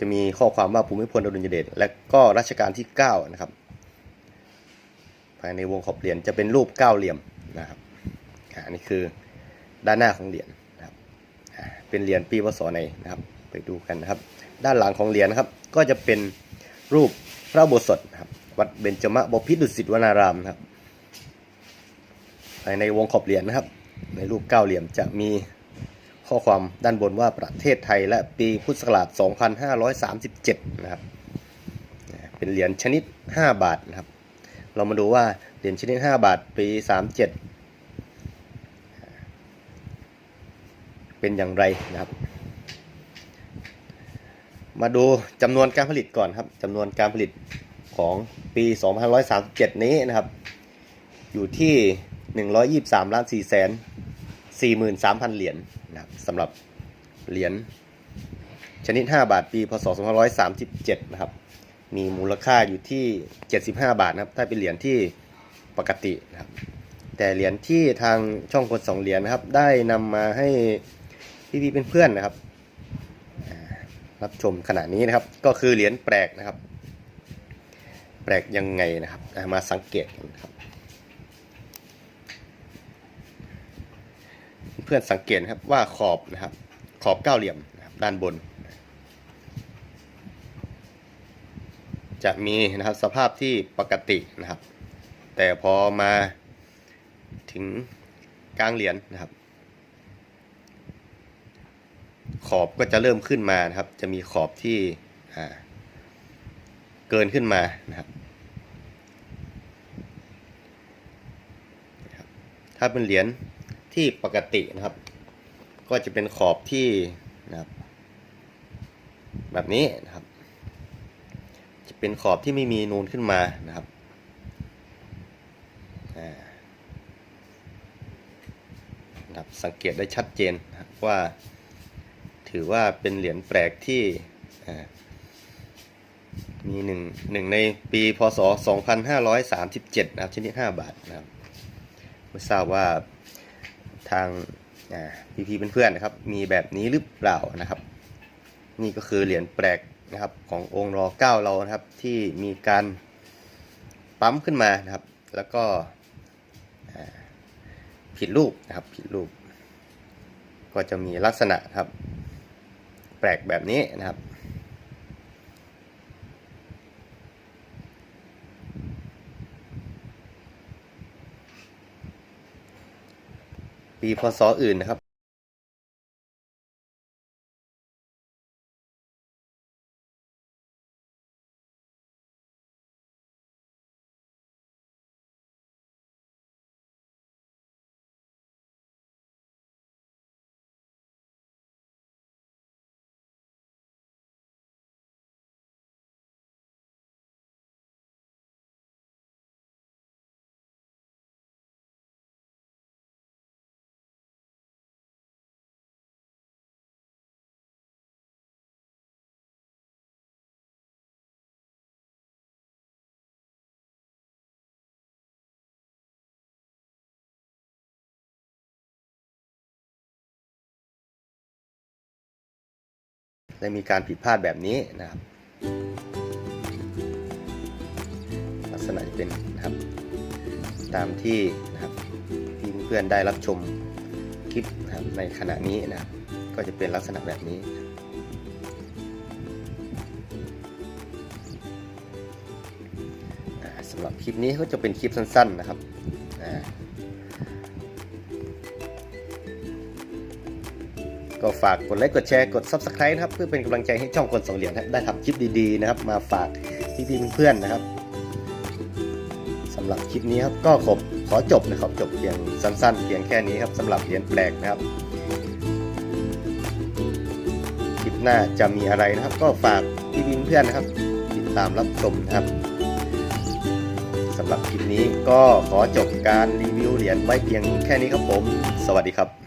จะมีข้อความว่าภูมิพลอดุลยเดชและก็รัชกาลที่ 9 นะครับ ภายในวงขอบเหรียญจะเป็นรูปเก้าเหลี่ยมนะครับอันนี้คือด้านหน้าของเหรียญนะครับเป็นเหรียญปีพศไหนนะครับ ไปดูกันนะครับ ด้านหลังของเหรียญนะครับ ก็จะเป็นรูปพระโบสถนะครับ วัดเบญจมบพิตรดุสิตวนารามนะครับภายในวงขอบเหรียญนะครับ ในรูปเก้าเหลี่ยมจะมี ข้อความด้านบนว่าประเทศไทยและปีพุทธศักราช 2537 นะครับอ่าเป็นเหรียญชนิด 5 บาทนะครับ เรามาดูว่าเหรียญชนิด 5 บาทปี 37 เป็นอย่างไรนะครับ มาดูจำนวนการผลิตก่อนครับจำนวนการผลิตของปี 2537 นี้นะครับ อยู่ที่ 123ล้าน4แสน43,000 เหรียญ นะครับสำหรับเหรียญชนิด 5 บาท ปีพศ2537 นะครับ มีมูลค่าอยู่ที่ 75 บาทนะครับ ถ้าเป็นเหรียญที่ปกตินะครับ แต่เหรียญที่ทางช่องคนสองเหรียญนะครับ ได้นำมาให้พี่ๆเป็นเพื่อนนะครับ รับชมขณะนี้นะครับ ก็คือเหรียญแปลกนะครับ แปลกยังไงนะครับ มาสังเกตกันครับ พื่อนสังเกตครับว่าขอบนะครับ ขอบเก้าเหลี่ยมนะครับด้านบน จะมีนะครับสภาพที่ปกตินะครับ แต่พอมาถึงกลางเหรียญนะครับ ขอบก็จะเริ่มขึ้นมานะครับ จะมีขอบที่เกินขึ้นมานะครับถ้าเป็นเหรียญ ที่ปกตินะครับ ก็จะเป็นขอบที่นะครับ แบบนี้นะครับ จะเป็นขอบที่ไม่มีนูนขึ้นมานะครับนะครับสังเกตได้ชัดเจนว่า ถือว่าเป็นเหรียญแปลกที่มีหนึ่งหนึ่งในปีพศ 2537 นะครับชนิด 5 บาทนะครับ ไม่ทราบว่า ทางพี่พีเพื่อนๆนะครับ มีแบบนี้หรือเปล่านะครับ นี่ก็คือเหรียญแปลกนะครับขององค์รอเก้าเรานะครับ ที่มีการปั๊มขึ้นมานะครับ แล้วก็ผิดรูปนะครับผิดรูป ก็จะมีลักษณะครับ แปลกแบบนี้นะครับ ปีพศอื่นนะครับ ได้มีการผิดพลาดแบบนี้นะครับ ลักษณะจะเป็นนะครับ ตามที่นะครับที่เพื่อนๆได้รับชมคลิปนะครับในขณะนี้นะครับ ก็จะเป็นลักษณะแบบนี้สำหรับคลิปนี้ก็จะเป็นคลิปสั้น ๆ นะครับ ก็ฝากกดไลค์กดแชร์กด Subscribe นะครับเพื่อเป็นกำลังใจให้ช่องคนสองเหรียญนะครับได้ทำคลิปดีๆนะครับ มาฝากพี่ๆเพื่อนๆนะครับสำหรับคลิปนี้ครับก็ขอขอจบนะครับจบเพียงสั้นๆ เพียงแค่นี้ครับสำหรับเหรียญแปลกนะครับคลิปหน้าจะมีอะไรนะครับ ก็ฝากพี่ๆเพื่อนนะครับ ติดตามรับชมนะครับสำหรับคลิปนี้ก็ขอจบการรีวิวเหรียญไว้เพียงแค่นี้ครับผม สวัสดีครับ